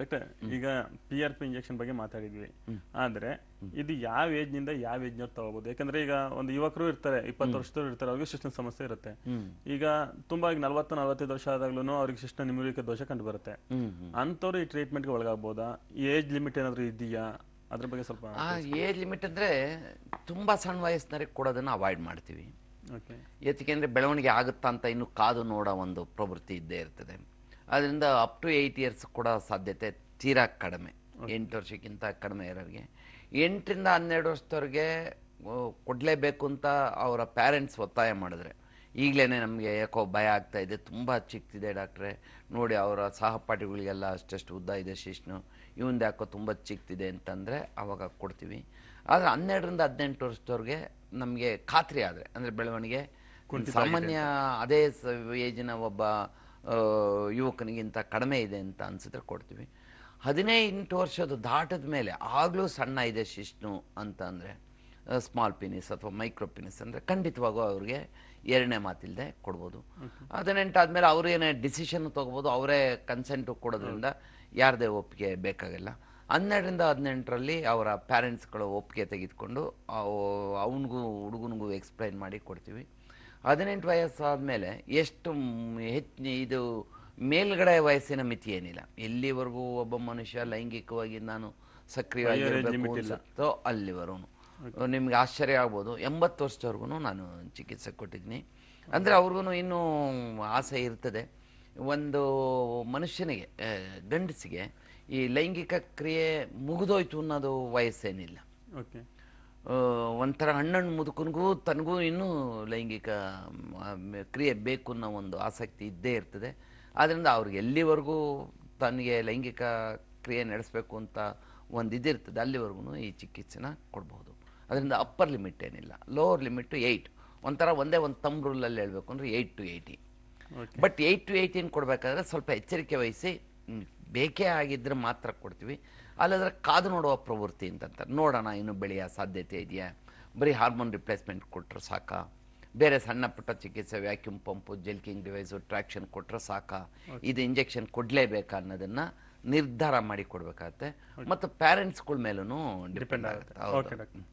Doctor ಈಗ P R P injection ಬಗ್ಗೆ ಮಾತಾಡಿದ್ವಿ. ಆದ್ರೆ ಇದು ಯಾವ ಏಜ್ನಿಂದ ಯಾವ ಏಜ್ ನವ್ರು ತಗೋಬಹುದು ಯಾಕಂದ್ರೆ ಈಗ ಒಂದು ಯುವಕರು ಇರ್ತಾರೆ ಇಪ್ಪತ್ತು ವರ್ಷದವ್ರು ಇರ್ತಾರೆ ಅವ್ರಿಗೆ ಶಿಕ್ಷಣ ಸಮಸ್ಯೆ ಇರುತ್ತೆ. ಈಗ ತುಂಬಾ ಈಗ ನಲ್ವತ್ತು ನಲವತ್ತೈದು ವರ್ಷ ಆದಾಗ್ಲೂ ಅವ್ರಿಗೆ ಶಿಕ್ಷಣ ನಿಮೂಲಿಕೆ ದೋಷ ಕಂಡು ಬರುತ್ತೆ ಅಂತವ್ರು ಈ ಟ್ರೀಟ್ಮೆಂಟ್ಗೆ ಒಳಗಾಗ್ಬೋದಾ? ಈ ಏಜ್ ಲಿಮಿಟ್ ಏನಾದ್ರು ಇದೆಯಾ ಅದ್ರ ಬಗ್ಗೆ ಸ್ವಲ್ಪ ಏಜ್ ಲಿಮಿಟ್ ಅಂದ್ರೆ ತುಂಬಾ ಸಣ್ಣ ವಯಸ್ಸಿನವರಿಗೆ ಕೊಡೋದನ್ನ ಅವಾಯ್ಡ್ ಮಾಡ್ತೀವಿ. ಓಕೆ ಅಂದ್ರೆ ಬೆಳವಣಿಗೆ ಆಗುತ್ತಾ ಅಂತ ಇನ್ನು ಕಾದು ನೋಡೋ ಒಂದು ಪ್ರವೃತ್ತಿ ಇದ್ದೇ ಇರ್ತದೆ. ಅದರಿಂದ ಅಪ್ ಟು ಏಯ್ಟ್ ಇಯರ್ಸ್ ಕೂಡ ಸಾಧ್ಯತೆ ತೀರಾ ಕಡಿಮೆ. ಎಂಟು ವರ್ಷಕ್ಕಿಂತ ಕಡಿಮೆ ಇರೋರಿಗೆ. ಎಂಟರಿಂದ ಹನ್ನೆರಡು ವರ್ಷದವ್ರಿಗೆ ಕೊಡಲೇಬೇಕು ಅಂತ ಅವರ ಪ್ಯಾರೆಂಟ್ಸ್ ಒತ್ತಾಯ ಮಾಡಿದ್ರೆ. ಈಗಲೇ ನಮಗೆ ಯಾಕೋ ಭಯ ಆಗ್ತಾ ಇದೆ. ತುಂಬ ಚಿಕ್ತಿದೆ ಡಾಕ್ಟ್ರೆ. ನೋಡಿ ಅವರ ಸಹಪಾಠಿಗಳಿಗೆಲ್ಲ ಅಷ್ಟು ಉದ್ದ ಇದೆ ಶಿಷ್ಣು. ಇವಂದು ಯಾಕೋ ತುಂಬ ಚಿಕ್ತಿದೆ ಅಂತಂದರೆ ಅವಾಗ ಕೊಡ್ತೀವಿ. ಆದರೆ ಹನ್ನೆರಡರಿಂದ ಹದಿನೆಂಟು ವರ್ಷದವ್ರಿಗೆ ನಮಗೆ ಖಾತ್ರಿ ಆದರೆ ಅಂದರೆ ಬೆಳವಣಿಗೆ ಸಾಮಾನ್ಯ ಅದೇ ಏಜಿನ ಒಬ್ಬ ಯುವಕನಿಗಿಂತ ಕಡಿಮೆ ಇದೆ ಅಂತ ಅನ್ಸಿದ್ರೆ ಕೊಡ್ತೀವಿ. ಹದಿನೈದು ವರ್ಷದ ದಾಟದ ಮೇಲೆ ಆಗಲೂ ಸಣ್ಣ ಇದೆ ಶಿಷ್ಣು ಅಂತ ಅಂದರೆ ಸ್ಮಾಲ್ ಪಿನಿಸ್ ಅಥವಾ ಮೈಕ್ರೋ ಪಿನಿಸ್ ಅಂದರೆ ಖಂಡಿತವಾಗೂ ಅವ್ರಿಗೆ ಎರಡನೇ ಮಾತಿಲ್ಲದೆ ಕೊಡ್ಬೋದು. ಹದಿನೆಂಟು ಆದಮೇಲೆ ಅವರೇನೇ ಡಿಸಿಷನ್ ತೊಗೋಬೋದು ಅವರೇ ಕನ್ಸೆಂಟು ಕೊಡೋದ್ರಿಂದ ಯಾರದೇ ಒಪ್ಪಿಗೆ ಬೇಕಾಗಿಲ್ಲ. ಹನ್ನೆರಡರಿಂದ ಹದಿನೆಂಟರಲ್ಲಿ ಅವರ ಪ್ಯಾರೆಂಟ್ಸ್ಗಳು ಒಪ್ಪಿಗೆ ತೆಗೆದುಕೊಂಡು ಅವನಿಗೂ ಹುಡುಗನಿಗೂ ಎಕ್ಸ್ಪ್ಲೈನ್ ಮಾಡಿ ಕೊಡ್ತೀವಿ. ಹದಿನೆಂಟು ವಯಸ್ಸಾದಮೇಲೆ ಎಷ್ಟು ಹೆಚ್ಚು ಇದು ಮೇಲ್ಗಡೆ ವಯಸ್ಸಿನ ಮಿತಿ ಏನಿಲ್ಲ. ಎಲ್ಲಿವರೆಗೂ ಒಬ್ಬ ಮನುಷ್ಯ ಲೈಂಗಿಕವಾಗಿ ನಾನು ಸಕ್ರಿಯವಾಗಿರಬೇಕು ಅಲ್ಲಿವರೆಗೂ. ನಿಮ್ಗೆ ಆಶ್ಚರ್ಯ ಆಗ್ಬೋದು. ಎಂಬತ್ತು ವರ್ಷದವರೆಗೂ ನಾನು ಚಿಕಿತ್ಸೆ ಕೊಟ್ಟಿದ್ದೀನಿ. ಅಂದರೆ ಅವ್ರಿಗೂ ಇನ್ನೂ ಆಸೆ ಇರ್ತದೆ. ಒಂದು ಮನುಷ್ಯನಿಗೆ ಗಂಡಸಿಗೆ ಈ ಲೈಂಗಿಕ ಕ್ರಿಯೆ ಮುಗಿದೋಯ್ತು ಅನ್ನೋದು ವಯಸ್ಸೇನಿಲ್ಲ. ಓಕೆ ಒಂಥರ ಹಣ್ಣಣ್ಣು ಮುದುಕನಿಗೂ ತನಗೂ ಇನ್ನೂ ಲೈಂಗಿಕ ಕ್ರಿಯೆ ಬೇಕು ಅನ್ನೋ ಒಂದು ಆಸಕ್ತಿ ಇದ್ದೇ ಇರ್ತದೆ. ಆದ್ದರಿಂದ ಅವ್ರಿಗೆ ಎಲ್ಲಿವರೆಗೂ ತನಗೆ ಲೈಂಗಿಕ ಕ್ರಿಯೆ ನಡೆಸಬೇಕು ಅಂತ ಒಂದು ಇದಿರ್ತದೆ ಅಲ್ಲಿವರೆಗೂ ಈ ಚಿಕಿತ್ಸೆನ ಕೊಡ್ಬೋದು. ಅದರಿಂದ ಅಪ್ಪರ್ ಲಿಮಿಟ್ ಏನಿಲ್ಲ ಲೋವರ್ ಲಿಮಿಟ್ ಏಯ್ಟ್. ಒಂಥರ ಒಂದೇ ಒಂದು ತಮ್ ರೂಲಲ್ಲಿ ಹೇಳಬೇಕು ಅಂದರೆ eight to eighty. But eight to eighteen ಕೊಡಬೇಕಾದ್ರೆ ಸ್ವಲ್ಪ ಎಚ್ಚರಿಕೆ ವಹಿಸಿ ಬೇಕೇ ಆಗಿದ್ರೆ ಮಾತ್ರ ಕೊಡ್ತೀವಿ. ಅಲ್ಲದ್ರೆ ಕಾದು ನೋಡುವ ಪ್ರವೃತ್ತಿ ಅಂತಂತ ನೋಡೋಣ ಇನ್ನು ಬೆಳೆಯೋ ಸಾಧ್ಯತೆ ಇದೆಯಾ? ಬರೀ ಹಾರ್ಮೋನ್ ರಿಪ್ಲೇಸ್ಮೆಂಟ್ ಕೊಟ್ಟರೆ ಸಾಕಾ? ಬೇರೆ ಸಣ್ಣ ಪುಟ್ಟ ಚಿಕಿತ್ಸೆ ವ್ಯಾಕ್ಯೂಮ್ ಪಂಪು ಜೆಲ್ಕಿಂಗ್ ಡಿವೈಸು ಟ್ರ್ಯಾಕ್ಷನ್ ಕೊಟ್ಟರೆ ಸಾಕಾ? ಇದು ಇಂಜೆಕ್ಷನ್ ಕೊಡಲೇಬೇಕಾ ಅನ್ನೋದನ್ನ ನಿರ್ಧಾರ ಮಾಡಿ ಕೊಡಬೇಕಾಗತ್ತೆ. ಮತ್ತು ಪ್ಯಾರೆಂಟ್ಸ್ಗಳ ಮೇಲೂ ಡಿಪೆಂಡ್ ಆಗುತ್ತೆ.